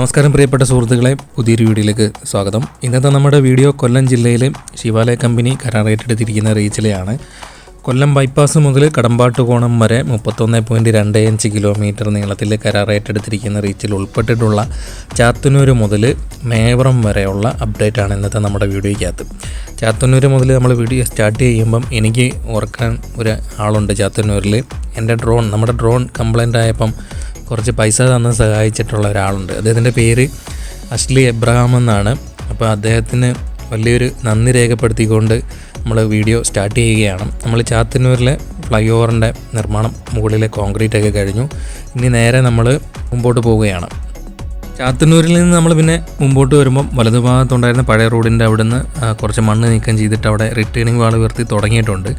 നമസ്കാരം പ്രിയപ്പെട്ട സുഹൃത്തുക്കളെ പുതിയൊരു വീഡിയോയിലേക്ക് സ്വാഗതം. ഇന്നത്തെ നമ്മുടെ വീഡിയോ കൊല്ലം ജില്ലയിലെ ശിവാലയ കമ്പനി കരാറേറ്റെടുത്തിരിക്കുന്ന റീച്ചിലെയാണ്. കൊല്ലം ബൈപ്പാസ് മുതൽ കടമ്പാട്ടുകോണം വരെ മുപ്പത്തൊന്ന് പോയിന്റ് രണ്ട് അഞ്ച് കിലോമീറ്റർ നീളത്തിൽ കരാറേറ്റെടുത്തിരിക്കുന്ന റീച്ചിൽ ഉൾപ്പെട്ടിട്ടുള്ള ചാത്തന്നൂർ മുതൽ മേവറം വരെയുള്ള അപ്ഡേറ്റാണ് ഇന്നത്തെ നമ്മുടെ വീഡിയോയ്ക്കകത്ത്. ചാത്തന്നൂർ മുതൽ നമ്മൾ വീഡിയോ സ്റ്റാർട്ട് ചെയ്യുമ്പം എനിക്ക് ഓർക്കാൻ ഒരു ആളുണ്ട് ചാത്തന്നൂരിൽ എന്റെ ഡ്രോൺ നമ്മുടെ ഡ്രോൺ കംപ്ലൈന്റ് ആയപ്പം കുറച്ച് പൈസ തന്ന് സഹായിച്ചിട്ടുള്ള ഒരാളുണ്ട്. അദ്ദേഹത്തിന്റെ പേര് അഷ്ലി എബ്രഹാം എന്നാണ്. അപ്പോൾ അദ്ദേഹത്തിന് വലിയൊരു നന്ദി രേഖപ്പെടുത്തിക്കൊണ്ട് നമ്മൾ വീഡിയോ സ്റ്റാർട്ട് ചെയ്യുകയാണ്. നമ്മൾ ചാത്തന്നൂരിലെ ഫ്ലൈ ഓവറിന്റെ നിർമ്മാണം മുകളിലെ കോൺക്രീറ്റ് ഒക്കെ കഴിഞ്ഞു. ഇനി നേരെ നമ്മൾ മുമ്പോട്ട് പോവുകയാണ്. ചാത്തന്നൂരിൽ നിന്ന് നമ്മൾ പിന്നെ മുമ്പോട്ട് വരുമ്പം വലതുഭാഗത്തുണ്ടായിരുന്ന പഴയ റോഡിന്റെ അവിടുന്ന് കുറച്ച് മണ്ണ് നീക്കം ചെയ്തിട്ട് അവിടെ റിട്ടേണിംഗ് വാൾ ഉയർത്തി തുടങ്ങിയിട്ടുണ്ട്.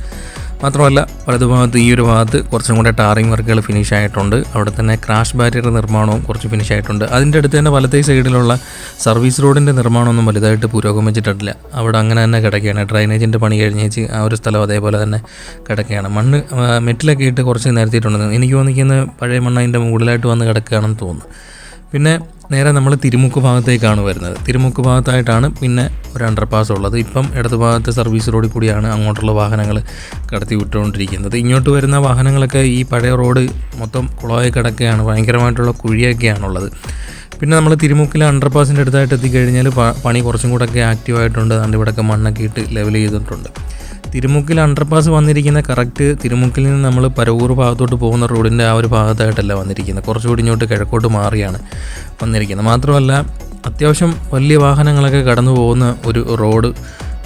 മാത്രമല്ല വലതുഭാഗത്ത് ഈ ഒരു ഭാഗത്ത് കുറച്ചും കൂടെ ടാറിംഗ് വർക്കുകൾ ഫിനിഷ് ആയിട്ടുണ്ട്. അവിടെ തന്നെ ക്രാഷ് ബാരിയർ നിർമ്മാണവും കുറച്ച് ഫിനിഷ് ആയിട്ടുണ്ട്. അതിന്റെ അടുത്ത് തന്നെ വലത്തേ സൈഡിലുള്ള സർവീസ് റോഡിന്റെ നിർമ്മാണമൊന്നും വലുതായിട്ട് പുരോഗമിച്ചിട്ടില്ല അവിടെ അങ്ങനെ തന്നെ കിടക്കുകയാണ്. ഡ്രൈനേജിന്റെ പണി കഴിഞ്ഞേച്ച് ആ ഒരു സ്ഥലം അതേപോലെ തന്നെ കിടക്കുകയാണ്. മണ്ണ് മെറ്റിലൊക്കെ ഇട്ട് കുറച്ച് നിരത്തിയിട്ടുണ്ട്. എനിക്ക് തോന്നിക്കുന്നത് പഴയ മണ്ണ് അതിന്റെ മുകളിലായിട്ട് വന്ന് കിടക്കുകയാണെന്ന് തോന്നുന്നു. പിന്നെ നേരെ നമ്മൾ തിരുമുക്ക് ഭാഗത്തേക്കാണ് വരുന്നത്. തിരുമുക്ക് ഭാഗത്തായിട്ടാണ് പിന്നെ ഒരു അണ്ടർപാസ് ഉള്ളത്. ഇപ്പം ഇടത് ഭാഗത്തെ സർവീസ് റോഡിൽ കൂടിയാണ് അങ്ങോട്ടുള്ള വാഹനങ്ങൾ കടത്തി വിട്ടുകൊണ്ടിരിക്കുന്നത്. ഇങ്ങോട്ട് വരുന്ന വാഹനങ്ങളൊക്കെ ഈ പഴയ റോഡ് മൊത്തം കുളമായി കിടക്കുകയാണ്. ഭയങ്കരമായിട്ടുള്ള കുഴിയൊക്കെയാണുള്ളത്. പിന്നെ നമ്മൾ തിരുമുക്കിലെ അണ്ടർപാസിന്റെ അടുത്തായിട്ട് എത്തിക്കഴിഞ്ഞാൽ പണി കുറച്ചും കൂടെ ഒക്കെ ആക്റ്റീവായിട്ടുണ്ട് അതുകൊണ്ട് ഇവിടെയൊക്കെ മണ്ണൊക്കെ ഇട്ട് ലെവൽ ചെയ്തിട്ടുണ്ട്. തിരുമുക്കിൽ അണ്ടർപാസ് വന്നിരിക്കുന്ന കറക്റ്റ് തിരുമുക്കിൽ നിന്ന് നമ്മൾ പരവൂർ ഭാഗത്തോട്ട് പോകുന്ന റോഡിന്റെ ആ ഒരു ഭാഗത്തായിട്ടല്ല വന്നിരിക്കുന്നത്. കുറച്ചുകൂടി ഇങ്ങോട്ട് കിഴക്കോട്ട് മാറിയാണ് വന്നിരിക്കുന്നത്. മാത്രമല്ല അത്യാവശ്യം വലിയ വാഹനങ്ങളൊക്കെ കടന്നു പോകുന്ന ഒരു റോഡ്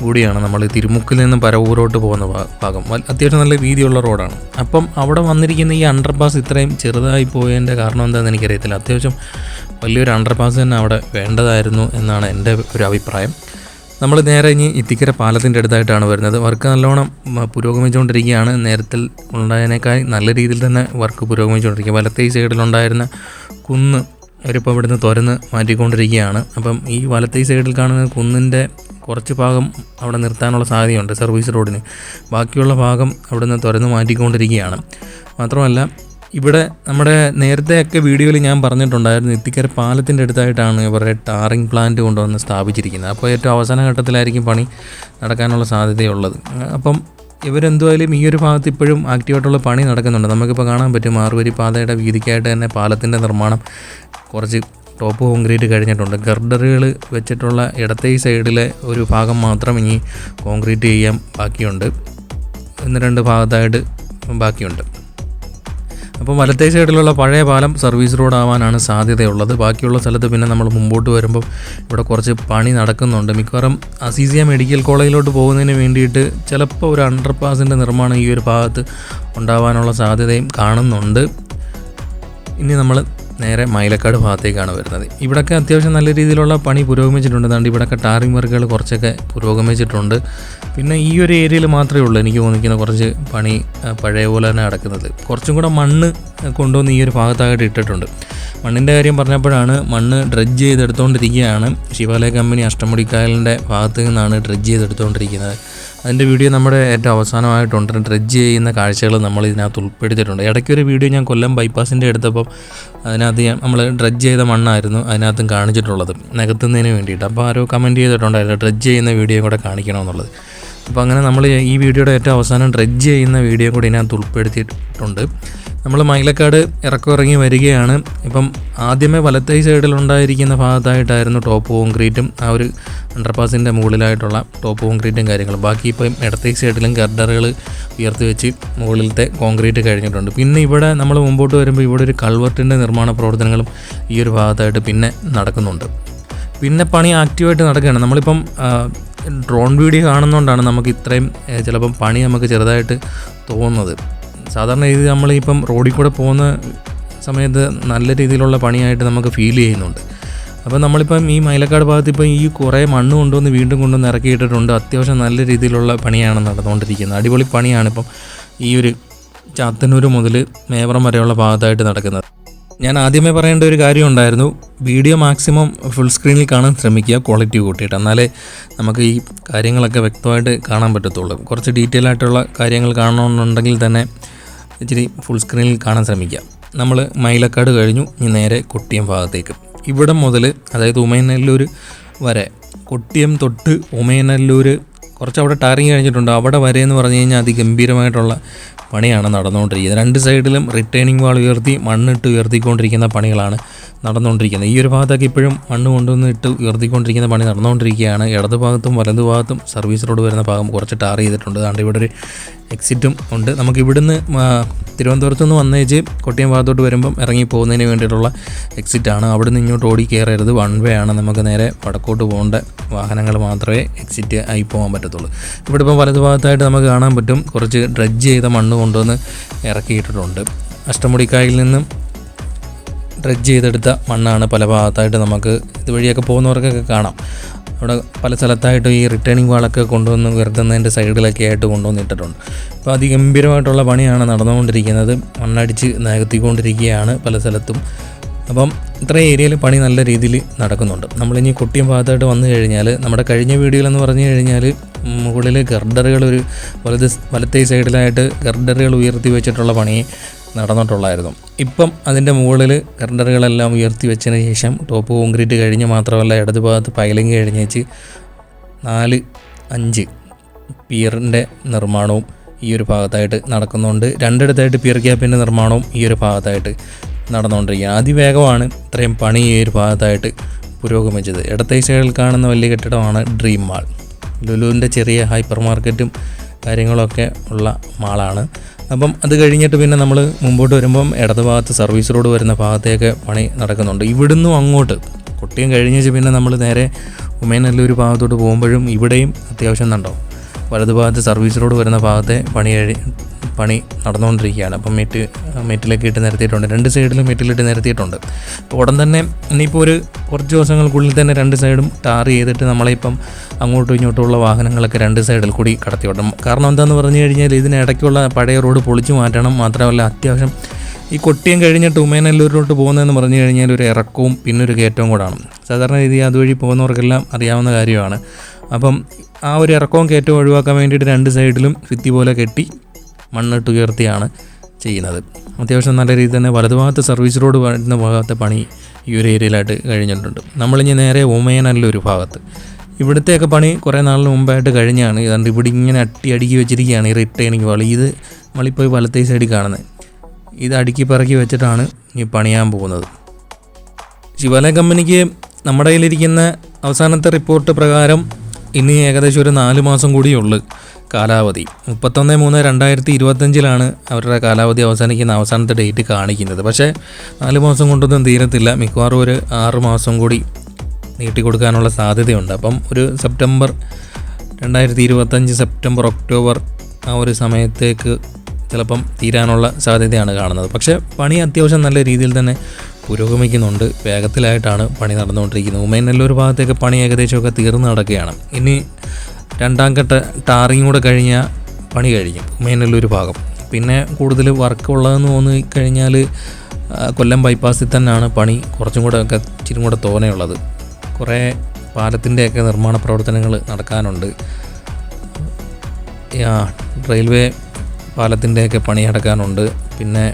കൂടിയാണ് നമ്മൾ തിരുമുക്കിൽ നിന്ന് പരവൂരോട്ട് പോകുന്ന ഭാഗം. അത്യാവശ്യം നല്ല വീതിയുള്ള റോഡാണ്. അപ്പം അവിടെ വന്നിരിക്കുന്ന ഈ അണ്ടർപാസ് ഇത്രയും ചെറുതായി പോയതിന്റെ കാരണം എന്താണെന്ന് എനിക്കറിയത്തില്ല. അത്യാവശ്യം വലിയൊരു അണ്ടർപാസ് തന്നെ അവിടെ വേണ്ടതായിരുന്നു എന്നാണ് എന്റെ ഒരു അഭിപ്രായം. നമ്മൾ നേരെ ഇനി ഇത്തിക്കര പാലത്തിന്റെ അടുത്തായിട്ടാണ് വരുന്നത്. വർക്ക് നല്ലോണം പുരോഗമിച്ചുകൊണ്ടിരിക്കുകയാണ്. നേരത്തിൽ ഉണ്ടായതിനേക്കാൾ നല്ല രീതിയിൽ തന്നെ വർക്ക് പുരോഗമിച്ചുകൊണ്ടിരിക്കുക വലത്തേ സൈഡിലുണ്ടായിരുന്ന കുന്ന് അവരിപ്പോൾ ഇവിടുന്ന് തുരന്ന് മാറ്റിക്കൊണ്ടിരിക്കുകയാണ്. അപ്പം ഈ വലത്തേ സൈഡിൽ കാണുന്ന കുന്നിന്റെ കുറച്ച് ഭാഗം അവിടെ നിർത്താനുള്ള സാധ്യതയുണ്ട് സർവീസ് റോഡിന്. ബാക്കിയുള്ള ഭാഗം അവിടുന്ന് തുരന്ന് മാറ്റിക്കൊണ്ടിരിക്കുകയാണ്. മാത്രമല്ല ഇവിടെ നമ്മുടെ നേരത്തെയൊക്കെ വീഡിയോയിൽ ഞാൻ പറഞ്ഞിട്ടുണ്ടായിരുന്നു ഇത്തിക്കര പാലത്തിന്റെ അടുത്തായിട്ടാണ് ഇവരുടെ ടാറിംഗ് പ്ലാന്റ് കൊണ്ടുവന്ന് സ്ഥാപിച്ചിരിക്കുന്നത്. അപ്പോൾ ഏറ്റവും അവസാന ഘട്ടത്തിലായിരിക്കും പണി നടക്കാനുള്ള സാധ്യതയുള്ളത്. അപ്പം ഇവരെന്തുമായാലും ഈ ഒരു ഭാഗത്ത് ഇപ്പോഴും ആക്റ്റീവായിട്ടുള്ള പണി നടക്കുന്നുണ്ട്. നമുക്കിപ്പോൾ കാണാൻ പറ്റും ആറുവരി പാതയുടെ വീതിക്കായിട്ട് തന്നെ പാലത്തിന്റെ നിർമ്മാണം കുറച്ച് ടോപ്പ് കോൺക്രീറ്റ് കഴിഞ്ഞിട്ടുണ്ട്. ഗർഡറുകൾ വെച്ചിട്ടുള്ള ഇടത്തെ സൈഡിലെ ഒരു ഭാഗം മാത്രം ഇനി കോൺക്രീറ്റ് ചെയ്യാൻ ബാക്കിയുണ്ട്. ഒന്ന് രണ്ട് ഭാഗത്തായിട്ട് ബാക്കിയുണ്ട്. അപ്പോൾ വലത്തേ സൈഡിലുള്ള പഴയ പാലം സർവീസ് റോഡ് ആവാനാണ് സാധ്യതയുള്ളത്. ബാക്കിയുള്ള സ്ഥലത്ത് പിന്നെ നമ്മൾ മുമ്പോട്ട് വരുമ്പോൾ ഇവിടെ കുറച്ച് പണി നടക്കുന്നുണ്ട്. മിക്കവാറും അസീസിയ മെഡിക്കൽ കോളേജിലോട്ട് പോകുന്നതിന് വേണ്ടിയിട്ട് ചിലപ്പോൾ ഒരു അണ്ടർപാസിന്റെ നിർമ്മാണം ഈ ഒരു ഭാഗത്ത് ഉണ്ടാവാനുള്ള സാധ്യതയും കാണുന്നുണ്ട്. ഇനി നമ്മൾ നേരെ മൈലക്കാട് ഭാഗത്തേക്കാണ് വരുന്നത്. ഇവിടൊക്കെ അത്യാവശ്യം നല്ല രീതിയിലുള്ള പണി പുരോഗമിച്ചിട്ടുണ്ട്. അതുകൊണ്ട് ഇവിടെയൊക്കെ ടാറിംഗ് വർക്കുകൾ കുറച്ചൊക്കെ പുരോഗമിച്ചിട്ടുണ്ട്. പിന്നെ ഈ ഒരു ഏരിയയിൽ മാത്രമേ ഉള്ളൂ എനിക്ക് തോന്നിക്കുന്ന കുറച്ച് പണി പഴയ പോലെ തന്നെ നടക്കുന്നത്. കുറച്ചും കൂടെ മണ്ണ് കൊണ്ടുവന്ന് ഈ ഒരു ഭാഗത്തായിട്ട് ഇട്ടിട്ടുണ്ട്. മണ്ണിന്റെ കാര്യം പറഞ്ഞപ്പോഴാണ് മണ്ണ് ഡ്രഡ്ജ് ചെയ്തെടുത്തുകൊണ്ടിരിക്കുകയാണ് ശിവാലയ കമ്പനി അഷ്ടമുടിക്കായലിന്റെ ഭാഗത്ത് നിന്നാണ് ഡ്രഡ്ജ് ചെയ്തെടുത്തുകൊണ്ടിരിക്കുന്നത് അതിന്റെ വീഡിയോ നമ്മുടെ ഏറ്റവും അവസാനമായിട്ടുണ്ട്. ഡ്രഡ്ജ് ചെയ്യുന്ന കാഴ്ചകൾ നമ്മൾ ഇതിനകത്ത് ഉൾപ്പെടുത്തിയിട്ടുണ്ട്. ഇടയ്ക്കൊരു വീഡിയോ ഞാൻ കൊല്ലം ബൈപ്പാസിന്റെ എടുത്തപ്പം അതിനകത്ത് നമ്മൾ ഡ്രഡ്ജ് ചെയ്ത മണ്ണായിരുന്നു അതിനകത്തും കാണിച്ചിട്ടുള്ളത്. നികത്തുന്നതിന് വേണ്ടിയിട്ട്. അപ്പോൾ ആരോ കമന്റ് ചെയ്തിട്ടുണ്ടായിരുന്നു ഡ്രഡ്ജ് ചെയ്യുന്ന വീഡിയോ കൂടെ കാണിക്കണമെന്നുള്ളത്. അപ്പോൾ അങ്ങനെ നമ്മൾ ഈ വീഡിയോയുടെ ഏറ്റവും അവസാനം ഡ്രഡ്ജ് ചെയ്യുന്ന വീഡിയോ കൂടി ഇതിനകത്ത് ഉൾപ്പെടുത്തിയിട്ടുണ്ട്. നമ്മൾ മൈലക്കാട് ഇറക്കം ഇറങ്ങി വരികയാണ്. ഇപ്പം ആദ്യമേ വലത്തേ സൈഡിൽ ഉണ്ടായിരിക്കുന്ന ഭാഗത്തായിട്ടായിരുന്നു ടോപ്പ് കോൺക്രീറ്റും ആ ഒരു അണ്ടർപാസിന്റെ മുകളിലായിട്ടുള്ള ടോപ്പ് കോൺക്രീറ്റും കാര്യങ്ങളും. ബാക്കി ഇപ്പം ഇടത്തേ സൈഡിലും ഗർഡറുകൾ ഉയർത്തി വെച്ച് മുകളിലത്തെ കോൺക്രീറ്റ് കഴിഞ്ഞിട്ടുണ്ട്. പിന്നെ ഇവിടെ നമ്മൾ മുമ്പോട്ട് വരുമ്പോൾ ഇവിടെ ഒരു കൾവർട്ടിന്റെ നിർമ്മാണ പ്രവർത്തനങ്ങളും ഈ ഒരു ഭാഗത്തായിട്ട് പിന്നെ നടക്കുന്നുണ്ട്. പിന്നെ പണി ആക്റ്റീവായിട്ട് നടക്കുകയാണ്. നമ്മളിപ്പം ഡ്രോൺ വീഡിയോ കാണുന്നതുകൊണ്ടാണ് നമുക്ക് ഇത്രയും ചിലപ്പം പണി നമുക്ക് ചെറുതായിട്ട് തോന്നുന്നത്. സാധാരണ രീതിയിൽ നമ്മളിപ്പം റോഡിൽ കൂടെ പോകുന്ന സമയത്ത് നല്ല രീതിയിലുള്ള പണിയായിട്ട് നമുക്ക് ഫീൽ ചെയ്യുന്നുണ്ട്. അപ്പോൾ നമ്മളിപ്പം ഈ മൈലക്കാട് ഭാഗത്ത് ഇപ്പം ഈ കുറേ മണ്ണ് കൊണ്ടുവന്ന് വീണ്ടും കൊണ്ടുവന്ന് ഇറക്കിയിട്ടിട്ടുണ്ട്. അത്യാവശ്യം നല്ല രീതിയിലുള്ള പണിയാണ് നടന്നുകൊണ്ടിരിക്കുന്നത്. അടിപൊളി പണിയാണ് ഇപ്പം ഈ ഒരു ചാത്തന്നൂർ മുതൽ മേവറം വരെയുള്ള ഭാഗത്തായിട്ട് നടക്കുന്നത്. ഞാൻ ആദ്യമേ പറയേണ്ട ഒരു കാര്യം ഉണ്ടായിരുന്നു. വീഡിയോ മാക്സിമം ഫുൾ സ്ക്രീനിൽ കാണാൻ ശ്രമിക്കുക ക്വാളിറ്റി കൂട്ടിയിട്ട്. എന്നാലേ നമുക്ക് ഈ കാര്യങ്ങളൊക്കെ വ്യക്തമായിട്ട് കാണാൻ പറ്റത്തുള്ളൂ. കുറച്ച് ഡീറ്റെയിൽ ആയിട്ടുള്ള കാര്യങ്ങൾ കാണണമെന്നുണ്ടെങ്കിൽ തന്നെ ഇച്ചിരി ഫുൾ സ്ക്രീനിൽ കാണാൻ ശ്രമിക്കുക. നമ്മൾ മൈലക്കാട് കഴിഞ്ഞു ഇനി നേരെ കൊട്ടിയം ഭാഗത്തേക്ക്. ഇവിടം മുതൽ അതായത് ഉമയനല്ലൂർ വരെ കൊട്ടിയം തൊട്ട് ഉമയനല്ലൂർ കുറച്ച് അവിടെ ടാറിങ് കഴിഞ്ഞിട്ടുണ്ട്. അവിടെ വരെ എന്ന് പറഞ്ഞു കഴിഞ്ഞാൽ അതിഗംഭീരമായിട്ടുള്ള പണിയാണ് നടന്നുകൊണ്ടിരിക്കുന്നത്. രണ്ട് സൈഡിലും റിട്ടേണിംഗ് വാൾ ഉയർത്തി മണ്ണിട്ട് ഉയർത്തിക്കൊണ്ടിരിക്കുന്ന പണികളാണ് നടന്നുകൊണ്ടിരിക്കുന്നത്. ഈ ഒരു ഭാഗത്തൊക്കെ ഇപ്പോഴും മണ്ണ് കൊണ്ടുവന്ന് ഇട്ട് ഉയർത്തിക്കൊണ്ടിരിക്കുന്ന പണി നടന്നുകൊണ്ടിരിക്കുകയാണ്. ഇടതുഭാഗത്തും വലതുഭാഗത്തും വലതു ഭാഗത്തും സർവീസ് റോഡ് വരുന്ന ഭാഗം കുറച്ച് ടാർ ചെയ്തിട്ടുണ്ട്. അതുകൊണ്ട് ഇവിടെ ഒരു എക്സിറ്റും ഉണ്ട്. നമുക്ക് ഇവിടുന്ന് തിരുവനന്തപുരത്ത് നിന്ന് വന്നേച്ച് കൊട്ടിയം ഭാഗത്തോട്ട് വരുമ്പം ഇറങ്ങി പോകുന്നതിന് വേണ്ടിയിട്ടുള്ള എക്സിറ്റാണ് അവിടെ നിന്ന് ഇങ്ങോട്ട് ഓടി കയറരുത്. വൺ വേ ആണ് നമുക്ക് നേരെ വടക്കോട്ട് പോകേണ്ട വാഹനങ്ങൾ മാത്രമേ എക്സിറ്റ് ആയി പോകാൻ പറ്റത്തുള്ളൂ. ഇവിടെ ഇപ്പോൾ വലതു ഭാഗത്തായിട്ട് നമുക്ക് കാണാൻ പറ്റും. കുറച്ച് ഡ്രഡ്ജ് ചെയ്ത മണ്ണ് കൊണ്ടുവന്ന് ഇറക്കിയിട്ടിട്ടുണ്ട്. അഷ്ടമുടിക്കായിൽ നിന്നും ഡ്രഡ്ജ് ചെയ്തെടുത്ത മണ്ണാണ് പല ഭാഗത്തായിട്ട് നമുക്ക് ഇതുവഴിയൊക്കെ പോകുന്നവർക്കൊക്കെ കാണാം. അവിടെ പല സ്ഥലത്തായിട്ട് ഈ റിട്ടേണിംഗ് വാളൊക്കെ കൊണ്ടുവന്ന് ഉയർത്തുന്നതിന്റെ സൈഡിലൊക്കെ ആയിട്ട് കൊണ്ടുവന്നിട്ടിട്ടുണ്ട്. അപ്പോൾ അതിഗംഭീരമായിട്ടുള്ള പണിയാണ് നടന്നുകൊണ്ടിരിക്കുന്നത്. മണ്ണടിച്ച് നികത്തിക്കൊണ്ടിരിക്കുകയാണ് പല സ്ഥലത്തും. അപ്പം ഇത്ര ഏരിയയിൽ പണി നല്ല രീതിയിൽ നടക്കുന്നുണ്ട്. നമ്മളിനി കുട്ടിയും ഭാഗത്തായിട്ട് വന്നു കഴിഞ്ഞാൽ നമ്മുടെ കഴിഞ്ഞ വീഡിയോയിലെന്ന് പറഞ്ഞു കഴിഞ്ഞാൽ മുകളിൽ ഗർഡറുകൾ ഒരു വലത് വലത്തേ സൈഡിലായിട്ട് ഗർഡറുകൾ ഉയർത്തി വെച്ചിട്ടുള്ള പണി. നടന്നിട്ടുള്ളായിരുന്നു. ഇപ്പം അതിന്റെ മുകളിൽ കറണ്ടറുകളെല്ലാം ഉയർത്തി വെച്ചതിന് ശേഷം ടോപ്പ് കോൺക്രീറ്റ് കഴിഞ്ഞ് മാത്രമല്ല ഇടതു ഭാഗത്ത് പൈലിങ് കഴിഞ്ഞേച്ച് നാല് അഞ്ച് പിയറിന്റെ നിർമ്മാണവും ഈ ഒരു ഭാഗത്തായിട്ട് നടക്കുന്നുണ്ട്. രണ്ടിടത്തായിട്ട് പിയർ ക്യാപ്പിന്റെ നിർമ്മാണവും ഈ ഒരു ഭാഗത്തായിട്ട് നടന്നുകൊണ്ടിരിക്കുക അതിവേഗമാണ് ഇത്രയും പണി ഈ ഒരു ഭാഗത്തായിട്ട് പുരോഗമിച്ചത്. ഇടത്തെ സൈഡിൽ കാണുന്ന വലിയ കെട്ടിടമാണ് ഡ്രീം മാൾ. ലുലുവിന്റെ ചെറിയ ഹൈപ്പർ മാർക്കറ്റും കാര്യങ്ങളൊക്കെ ഉള്ള മാളാണ്. അപ്പം അത് കഴിഞ്ഞിട്ട് പിന്നെ നമ്മൾ മുമ്പോട്ട് വരുമ്പം ഇടത് ഭാഗത്ത് സർവീസ് റോഡ് വരുന്ന ഭാഗത്തേക്ക് പണി നടക്കുന്നുണ്ട്. ഇവിടുന്നും അങ്ങോട്ട് കുട്ടിയും കഴിഞ്ഞിട്ട് പിന്നെ നമ്മൾ നേരെ ഉമേനല്ലൂർ ഭാഗത്തോട്ട് പോകുമ്പോഴും ഇവിടെയും അത്യാവശ്യം ഉണ്ടാവും വലത് ഭാഗത്ത് സർവീസ് റോഡ് വരുന്ന ഭാഗത്തെ പണി കഴി പണി നടന്നുകൊണ്ടിരിക്കുകയാണ്. അപ്പം മെറ്റ് മെറ്റിലൊക്കെ ഇട്ട് നിരത്തിയിട്ടുണ്ട്. രണ്ട് സൈഡിലും മെറ്റിലിട്ട് നിരത്തിയിട്ടുണ്ട്. അപ്പോൾ ഉടൻ തന്നെ ഇനിയിപ്പോൾ ഒരു കുറച്ച് ദിവസങ്ങൾക്കുള്ളിൽ തന്നെ രണ്ട് സൈഡും ടാർ ചെയ്തിട്ട് നമ്മളിപ്പം അങ്ങോട്ടും ഇങ്ങോട്ടുമുള്ള വാഹനങ്ങളൊക്കെ രണ്ട് സൈഡിൽ കൂടി കടത്തി വിടണം കാരണം എന്താണെന്ന് പറഞ്ഞു കഴിഞ്ഞാൽ ഇതിനിടയ്ക്കുള്ള പഴയ റോഡ് പൊളിച്ചു മാറ്റണം. മാത്രമല്ല അത്യാവശ്യം ഈ കൊട്ടിയം കഴിഞ്ഞിട്ട് ഉമേനല്ലൂരിലോട്ട് പോകുന്നതെന്ന് പറഞ്ഞു കഴിഞ്ഞാൽ ഒരു ഇറക്കവും പിന്നെ ഒരു കയറ്റവും കൂടാണ്. സാധാരണ രീതി അതുവഴി പോകുന്നവർക്കെല്ലാം അറിയാവുന്ന കാര്യമാണ്. അപ്പം ആ ഒരു ഇറക്കവും കയറ്റവും ഒഴിവാക്കാൻ വേണ്ടിയിട്ട് രണ്ട് സൈഡിലും ഫിത്തി പോലെ കെട്ടി മണ്ണിട്ട് ഉയർത്തിയാണ് ചെയ്യുന്നത്. അത്യാവശ്യം നല്ല രീതിയിൽ തന്നെ വലതുഭാഗത്ത് സർവീസ് റോഡ് വരുന്ന ഭാഗത്തെ പണി ഈ ഒരു ഏരിയയിലായിട്ട് കഴിഞ്ഞിട്ടുണ്ട്. നമ്മളിനി നേരെ ഉമയനല്ലൊരു ഭാഗത്ത്. ഇവിടുത്തെയൊക്കെ പണി കുറേ നാളിന് മുമ്പായിട്ട് കഴിഞ്ഞാണ്. ഇതാണ്ട് ഇവിടെ ഇങ്ങനെ അട്ടി അടുക്കി വെച്ചിരിക്കുകയാണ് ഈ റിട്ടേണിങ് വാൾ ഇത് നമ്മളിപ്പോൾ വലത്തേ സൈഡിൽ കാണുന്നത് ഇത് അടുക്കി പറക്കി വെച്ചിട്ടാണ് ഈ പണിയാൻ പോകുന്നത്. ശിവാലയ കമ്പനിക്ക് നമ്മുടെ കയ്യിലിരിക്കുന്ന അവസാനത്തെ റിപ്പോർട്ട് പ്രകാരം ഇനി ഏകദേശം ഒരു നാല് മാസം കൂടിയുള്ളു കാലാവധി. മുപ്പത്തൊന്ന് മൂന്ന് രണ്ടായിരത്തി ഇരുപത്തഞ്ചിലാണ് അവരുടെ കാലാവധി അവസാനിക്കുന്ന അവസാനത്തെ ഡേറ്റ് കാണിക്കുന്നത്. പക്ഷേ നാല് മാസം കൊണ്ടൊന്നും തീരത്തില്ല. മിക്കവാറും ഒരു ആറ് മാസം കൂടി നീട്ടിക്കൊടുക്കാനുള്ള സാധ്യതയുണ്ട്. അപ്പം ഒരു സെപ്റ്റംബർ രണ്ടായിരത്തി ഇരുപത്തഞ്ച് സെപ്റ്റംബർ ഒക്ടോബർ ആ ഒരു സമയത്തേക്ക് ചിലപ്പം തീരാനുള്ള സാധ്യതയാണ് കാണുന്നത്. പക്ഷേ പണി അത്യാവശ്യം നല്ല രീതിയിൽ തന്നെ പുരോഗമിക്കുന്നുണ്ട്. വേഗത്തിലായിട്ടാണ് പണി നടന്നുകൊണ്ടിരിക്കുന്നത്. ഉമയനല്ലൂർ ഭാഗത്തേക്ക് പണി ഏകദേശമൊക്കെ തീർന്നു നടക്കുകയാണ്. ഇനി രണ്ടാം ഘട്ട ടാറിങ് കൂടെ കഴിഞ്ഞാൽ പണി കഴിഞ്ഞു ഉമയനല്ലൂർ ഭാഗം. പിന്നെ കൂടുതൽ വർക്ക് ഉള്ളതെന്ന് തോന്നി കഴിഞ്ഞാൽ കൊല്ലം ബൈപ്പാസിൽ തന്നെയാണ് പണി. കുറച്ചും കൂടെ ഒക്കെ ഇച്ചിരി കൂടെ തോനെയുള്ളത്. കുറേ പാലത്തിന്റെയൊക്കെ നിർമ്മാണ പ്രവർത്തനങ്ങൾ നടക്കാനുണ്ട്. റെയിൽവേ പാലത്തിന്റെയൊക്കെ പണി നടക്കാനുണ്ട് പിന്നെ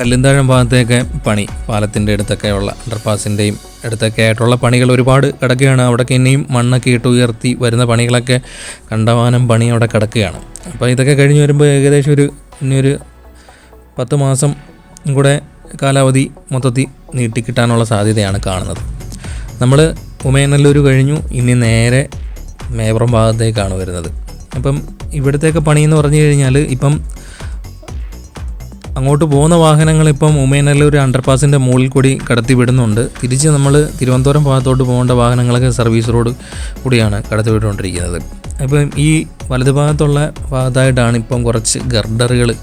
കല്ലുന്താഴം ഭാഗത്തേക്ക് പണി. പാലത്തിന്റെ അടുത്തൊക്കെയുള്ള അണ്ടർപാസിന്റെയും അടുത്തൊക്കെ ആയിട്ടുള്ള പണികൾ ഒരുപാട് കിടക്കുകയാണ്. അവിടെയൊക്കെ ഇനിയും മണ്ണൊക്കെ ഇട്ട് ഉയർത്തി വരുന്ന പണികളൊക്കെ കണ്ടമാനം പണി അവിടെ കിടക്കുകയാണ്. അപ്പോൾ ഇതൊക്കെ കഴിഞ്ഞ് വരുമ്പോൾ ഏകദേശം ഒരു ഇനിയൊരു പത്ത് മാസം കൂടെ കാലാവധി മൊത്തത്തിൽ നീട്ടിക്കിട്ടാനുള്ള സാധ്യതയാണ് കാണുന്നത്. നമ്മൾ ഉമയനല്ലൂർ കഴിഞ്ഞു. ഇനി നേരെ മേപ്രം ഭാഗത്തേക്കാണ് വരുന്നത്. അപ്പം ഇവിടത്തേക്ക് പണി എന്ന് പറഞ്ഞു കഴിഞ്ഞാൽ ഇപ്പം അങ്ങോട്ട് പോകുന്ന വാഹനങ്ങൾ ഇപ്പം ഉമയനല്ലൂർ അണ്ടർപാസിന്റെ മുകളിൽ കൂടി കടത്തിവിടുന്നുണ്ട്. തിരിച്ച് നമ്മൾ തിരുവനന്തപുരം ഭാഗത്തോട്ട് പോകേണ്ട വാഹനങ്ങളൊക്കെ സർവീസ് റോഡ് കൂടിയാണ് കടത്തിവിട്ടുകൊണ്ടിരിക്കുന്നത്. അപ്പം ഈ വലതു ഭാഗത്തുള്ള ഭാഗത്തായിട്ടാണ് ഇപ്പം കുറച്ച് ഗർഡറുകൾ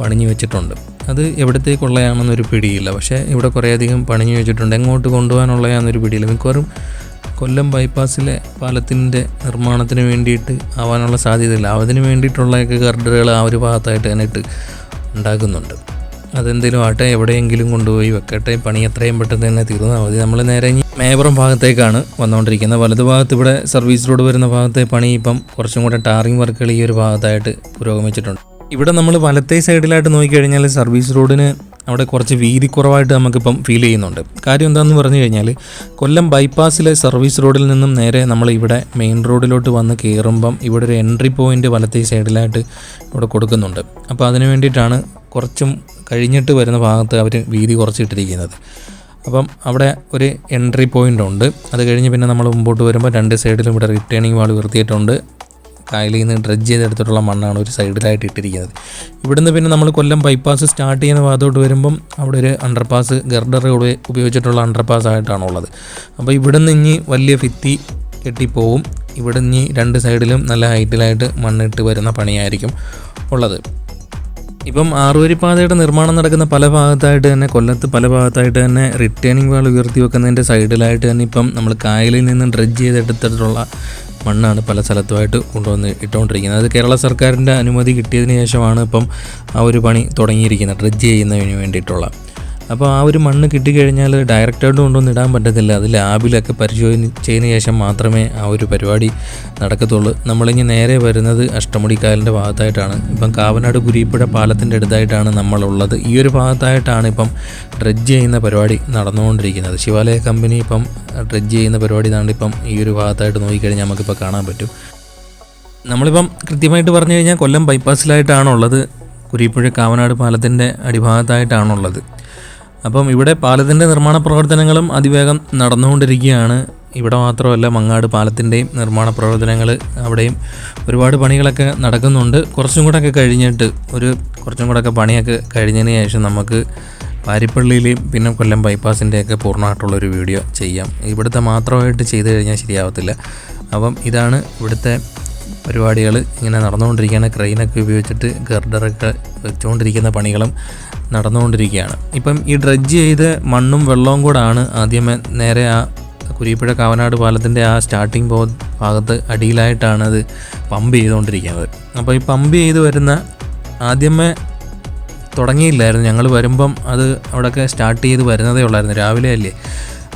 പണിഞ്ഞു വെച്ചിട്ടുണ്ട്. അത് എവിടത്തേക്കുള്ളതാണെന്നൊരു പിടിയില്ല. പക്ഷേ ഇവിടെ കുറേയധികം പണിഞ്ഞു വെച്ചിട്ടുണ്ട്. എങ്ങോട്ട് കൊണ്ടുപോകാനുള്ളതാണെന്നൊരു പിടിയില്ല. മിക്കവാറും കൊല്ലം ബൈപ്പാസിലെ പാലത്തിന്റെ നിർമ്മാണത്തിന് വേണ്ടിയിട്ട് ആവാനുള്ള സാധ്യതയില്ല. അതിന് വേണ്ടിയിട്ടുള്ളതൊക്കെ ഗർഡറുകൾ ആ ഒരു ഭാഗത്തായിട്ട് തന്നെ ഇട്ട് ഉണ്ടാക്കുന്നുണ്ട്. അതെന്തെങ്കിലും ആട്ടെ എവിടെയെങ്കിലും കൊണ്ടുപോയി വെക്കട്ടെ പണി എത്രയും പെട്ടെന്ന് തന്നെ തീർന്നാൽ മതി. നമ്മൾ നേരെ മേപ്പുറം ഭാഗത്തേക്കാണ് വന്നുകൊണ്ടിരിക്കുന്നത് വലതു ഭാഗത്ത് ഇവിടെ സർവീസ് റോഡ് വരുന്ന ഭാഗത്തെ പണി ഇപ്പം കുറച്ചും കൂടെ ടാറിങ് വർക്കുകൾ ഈ ഒരു ഭാഗത്തായിട്ട് പുരോഗമിച്ചിട്ടുണ്ട്. ഇവിടെ നമ്മൾ വലത്തേ സൈഡിലായിട്ട് നോക്കിക്കഴിഞ്ഞാൽ സർവീസ് റോഡിന് അവിടെ കുറച്ച് വീതി കുറവായിട്ട് നമുക്കിപ്പം ഫീൽ ചെയ്യുന്നുണ്ട്. കാര്യം എന്താണെന്ന് പറഞ്ഞു കഴിഞ്ഞാൽ കൊല്ലം ബൈപ്പാസിലെ സർവീസ് റോഡിൽ നിന്നും നേരെ നമ്മൾ ഇവിടെ മെയിൻ റോഡിലോട്ട് വന്ന് കയറുമ്പം ഇവിടെ ഒരു എൻട്രി പോയിന്റ് വലത്തേ സൈഡിലായിട്ട് ഇവിടെ കൊടുക്കുന്നുണ്ട്. അപ്പോൾ അതിന് വേണ്ടിയിട്ടാണ് കുറച്ചും കഴിഞ്ഞിട്ട് വരുന്ന ഭാഗത്ത് അവർ വീതി കുറച്ചിട്ടിരിക്കുന്നത്. അപ്പം അവിടെ ഒരു എൻട്രി പോയിന്റ് ഉണ്ട്. അത് കഴിഞ്ഞ് പിന്നെ നമ്മൾ മുമ്പോട്ട് വരുമ്പോൾ രണ്ട് സൈഡിലും ഇവിടെ റിട്ടേണിംഗ് വാൾ ഉയർത്തിയിട്ടുണ്ട് കായലിൽ നിന്ന് ഡ്രഡ്ജ് ചെയ്തെടുത്തിട്ടുള്ള മണ്ണാണ് ഒരു സൈഡിലായിട്ട് ഇട്ടിരിക്കുന്നത്. ഇവിടുന്ന് പിന്നെ നമ്മൾ കൊല്ലം ബൈപ്പാസ് സ്റ്റാർട്ട് ചെയ്യുന്ന ഭാഗത്തോട്ട് വരുമ്പം അവിടെ ഒരു അണ്ടർപാസ് ഗർഡർ ഉപയോഗിച്ചിട്ടുള്ള അണ്ടർപാസ് ആയിട്ടാണുള്ളത് അപ്പോൾ ഇവിടുന്ന് ഇനി വലിയ ഭിത്തി കെട്ടിപ്പോവും. ഇവിടെ ഇനി രണ്ട് സൈഡിലും നല്ല ഹൈറ്റിലായിട്ട് മണ്ണിട്ട് വരുന്ന പണിയായിരിക്കും ഉള്ളത്. ഇപ്പം ആറുവരിപ്പാതയുടെ നിർമ്മാണം നടക്കുന്ന പല ഭാഗത്തായിട്ട് തന്നെ കൊല്ലത്ത് പല ഭാഗത്തായിട്ട് തന്നെ റിട്ടേണിംഗ് വാൾ ഉയർത്തി വെക്കുന്നതിന്റെ സൈഡിലായിട്ട് തന്നെ ഇപ്പം നമ്മൾ കായലിൽ നിന്ന് ഡ്രഡ്ജ് ചെയ്തെടുത്തിട്ടുള്ള മണ്ണാണ് പല സ്ഥലത്തുമായിട്ട് കൊണ്ടുവന്ന് ഇട്ടുകൊണ്ടിരിക്കുന്നത്. അത് കേരള സർക്കാരിന്റെ അനുമതി കിട്ടിയതിന് ശേഷമാണ് ഇപ്പം ആ ഒരു പണി തുടങ്ങിയിരിക്കുന്നത് ഡ്രഡ്ജ് ചെയ്യുന്നതിന് വേണ്ടിയിട്ടുള്ള. അപ്പോൾ ആ ഒരു മണ്ണ് കിട്ടിക്കഴിഞ്ഞാൽ ഡയറക്റ്റായിട്ട് കൊണ്ടൊന്നും ഇടാൻ പറ്റത്തില്ല. അത് ലാബിലൊക്കെ പരിശോധിച്ചതിന് ശേഷം മാത്രമേ ആ ഒരു പരിപാടി നടക്കത്തുള്ളൂ. നമ്മളിങ്ങി നേരെ വരുന്നത് അഷ്ടമുടിക്കായലിന്റെ ഭാഗത്തായിട്ടാണ്. ഇപ്പം കാവനാട് കുരിപ്പുഴ പാലത്തിന്റെ അടുത്തായിട്ടാണ് നമ്മളുള്ളത്. ഈ ഒരു ഭാഗത്തായിട്ടാണ് ഇപ്പം ഡ്രഡ്ജ് ചെയ്യുന്ന പരിപാടി നടന്നുകൊണ്ടിരിക്കുന്നത്. ശിവാലയ കമ്പനി ഇപ്പം ഡ്രഡ്ജ് ചെയ്യുന്ന പരിപാടി ഇതാണ്ട് ഇപ്പം ഈ ഒരു ഭാഗത്തായിട്ട് നോക്കിക്കഴിഞ്ഞാൽ നമുക്കിപ്പോൾ കാണാൻ പറ്റും. നമ്മളിപ്പം കൃത്യമായിട്ട് പറഞ്ഞു കഴിഞ്ഞാൽ കൊല്ലം ബൈപ്പാസിലായിട്ടാണുള്ളത് കുരിപ്പുഴ കാവനാട് പാലത്തിന്റെ അടിഭാഗത്തായിട്ടാണുള്ളത്. അപ്പം ഇവിടെ പാലത്തിന്റെ നിർമ്മാണ പ്രവർത്തനങ്ങളും അതിവേഗം നടന്നുകൊണ്ടിരിക്കുകയാണ്. ഇവിടെ മാത്രമല്ല മങ്ങാട് പാലത്തിന്റെയും നിർമ്മാണ പ്രവർത്തനങ്ങൾ അവിടെയും ഒരുപാട് പണികളൊക്കെ നടക്കുന്നുണ്ട്. കുറച്ചും കൂടെ ഒക്കെ കഴിഞ്ഞിട്ട് ഒരു കുറച്ചും കൂടെ ഒക്കെ പണിയൊക്കെ കഴിഞ്ഞതിന് ശേഷം നമുക്ക് പാരിപ്പള്ളിയിലെയും പിന്നെ കൊല്ലം ബൈപ്പാസിന്റെയൊക്കെ പൂർണമായിട്ടുള്ളൊരു വീഡിയോ ചെയ്യാം. ഇവിടുത്തെ മാത്രമായിട്ട് ചെയ്തു കഴിഞ്ഞാൽ ശരിയാവത്തില്ല. അപ്പം ഇതാണ് ഇവിടുത്തെ പരിപാടികൾ. ഇങ്ങനെ നടന്നുകൊണ്ടിരിക്കുകയാണ്. ക്രെയിനൊക്കെ ഉപയോഗിച്ചിട്ട് ഗർഡറൊക്കെ വെച്ചുകൊണ്ടിരിക്കുന്ന പണികളും നടന്നുകൊണ്ടിരിക്കുകയാണ്. ഇപ്പം ഈ ഡ്രഡ്ജ് ചെയ്ത് മണ്ണും വെള്ളവും കൂടാണ് ആദ്യമേ നേരെ ആ കുരിപ്പുഴ കാവനാട് പാലത്തിന്റെ ആ സ്റ്റാർട്ടിംഗ് പോ ഭാഗത്ത് അടിയിലായിട്ടാണ് അത് പമ്പ് ചെയ്തുകൊണ്ടിരിക്കുന്നത്. അപ്പോൾ ഈ പമ്പ് ചെയ്ത് വരുന്ന ആദ്യമേ തുടങ്ങിയില്ലായിരുന്നു. ഞങ്ങൾ വരുമ്പം അത് അവിടെയൊക്കെ സ്റ്റാർട്ട് ചെയ്ത് വരുന്നതേ ഉള്ളായിരുന്നു. രാവിലെ അല്ലേ?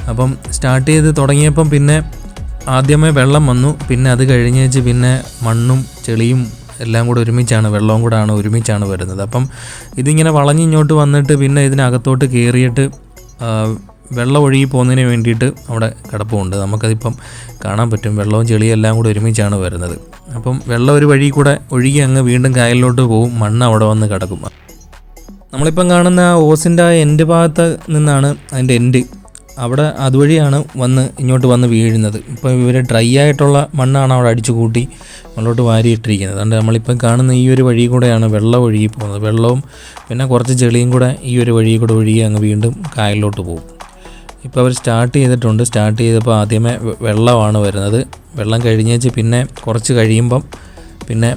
അപ്പം സ്റ്റാർട്ട് ചെയ്ത് തുടങ്ങിയപ്പം പിന്നെ ആദ്യമേ വെള്ളം വന്നു. പിന്നെ അത് കഴിഞ്ഞേച്ച് പിന്നെ മണ്ണും ചെളിയും എല്ലാം കൂടെ ഒരുമിച്ചാണ് വെള്ളവും കൂടെ ആണ് ഒരുമിച്ചാണ് വരുന്നത്. അപ്പം ഇതിങ്ങനെ വളഞ്ഞിങ്ങോട്ട് വന്നിട്ട് പിന്നെ ഇതിനകത്തോട്ട് കയറിയിട്ട് വെള്ളം ഒഴുകി പോകുന്നതിന് വേണ്ടിയിട്ട് അവിടെ കിടപ്പുണ്ട്. നമുക്കതിപ്പം കാണാൻ പറ്റും. വെള്ളവും ചെളിയും എല്ലാം കൂടെ ഒരുമിച്ചാണ് വരുന്നത്. അപ്പം വെള്ളം ഒരു വഴി കൂടെ ഒഴുകി അങ്ങ് വീണ്ടും കായലിലോട്ട് പോകും. മണ്ണ് അവിടെ വന്ന് കിടക്കും. നമ്മളിപ്പം കാണുന്ന ആ ഓസിന്റെ ആ എൻഡ് ഭാഗത്ത് നിന്നാണ് അതിന്റെ എൻഡ് അവിടെ അതുവഴിയാണ് വന്ന് ഇങ്ങോട്ട് വന്ന് വീഴുന്നത്. ഇപ്പോൾ ഇവർ ഡ്രൈ ആയിട്ടുള്ള മണ്ണാണ് അവിടെ അടിച്ചു കൂട്ടി മുകളിലോട്ട് വാരിയിട്ടിരിക്കുന്നത്. അതുകൊണ്ട് നമ്മളിപ്പം കാണുന്ന ഈ ഒരു വഴി കൂടെയാണ് വെള്ളം ഒഴുകി പോകുന്നത്. വെള്ളവും പിന്നെ കുറച്ച് ചെളിയും കൂടെ ഈ ഒരു വഴി കൂടെ ഒഴുകി അങ്ങ് വീണ്ടും കായലിലോട്ട് പോകും. ഇപ്പോൾ അവർ സ്റ്റാർട്ട് ചെയ്തിട്ടുണ്ട്. സ്റ്റാർട്ട് ചെയ്തപ്പോൾ ആദ്യമേ വെള്ളമാണ് വരുന്നത്. വെള്ളം കഴിഞ്ഞേച്ച് പിന്നെ കുറച്ച് കഴിയുമ്പം പിന്നെ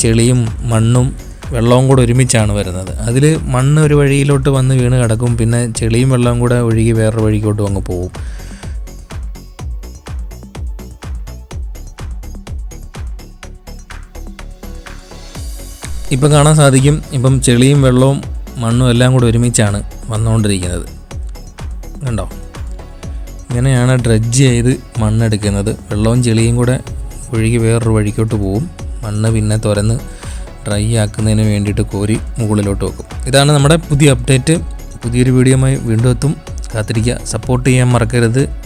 ചെളിയും മണ്ണും വെള്ളവും കൂടെ ഒരുമിച്ചാണ് വരുന്നത്. അതിൽ മണ്ണ് ഒരു വഴിയിലോട്ട് വന്ന് വീണ് കിടക്കും. പിന്നെ ചെളിയും വെള്ളവും കൂടെ ഒഴുകി വേറൊരു വഴിക്കോട്ടും അങ്ങ് പോകും. ഇപ്പം കാണാൻ സാധിക്കും. ഇപ്പം ചെളിയും വെള്ളവും മണ്ണും എല്ലാം കൂടെ ഒരുമിച്ചാണ് വന്നുകൊണ്ടിരിക്കുന്നത്. കണ്ടോ? ഇങ്ങനെയാണ് ഡ്രഡ്ജ് ചെയ്ത് മണ്ണെടുക്കുന്നത്. വെള്ളവും ചെളിയും കൂടെ ഒഴുകി വേറൊരു വഴിക്കോട്ട് പോവും മണ്ണ് പിന്നെ തുരന്ന് ഡ്രൈ ആക്കുന്നതിന് വേണ്ടിയിട്ട് കോരി മുകളിലോട്ട് വെക്കും. ഇതാണ് നമ്മുടെ പുതിയ അപ്ഡേറ്റ് പുതിയൊരു വീഡിയോയുമായി വീണ്ടും എത്തും. കാത്തിരിക്കുക. സപ്പോർട്ട് ചെയ്യാൻ മറക്കരുത്.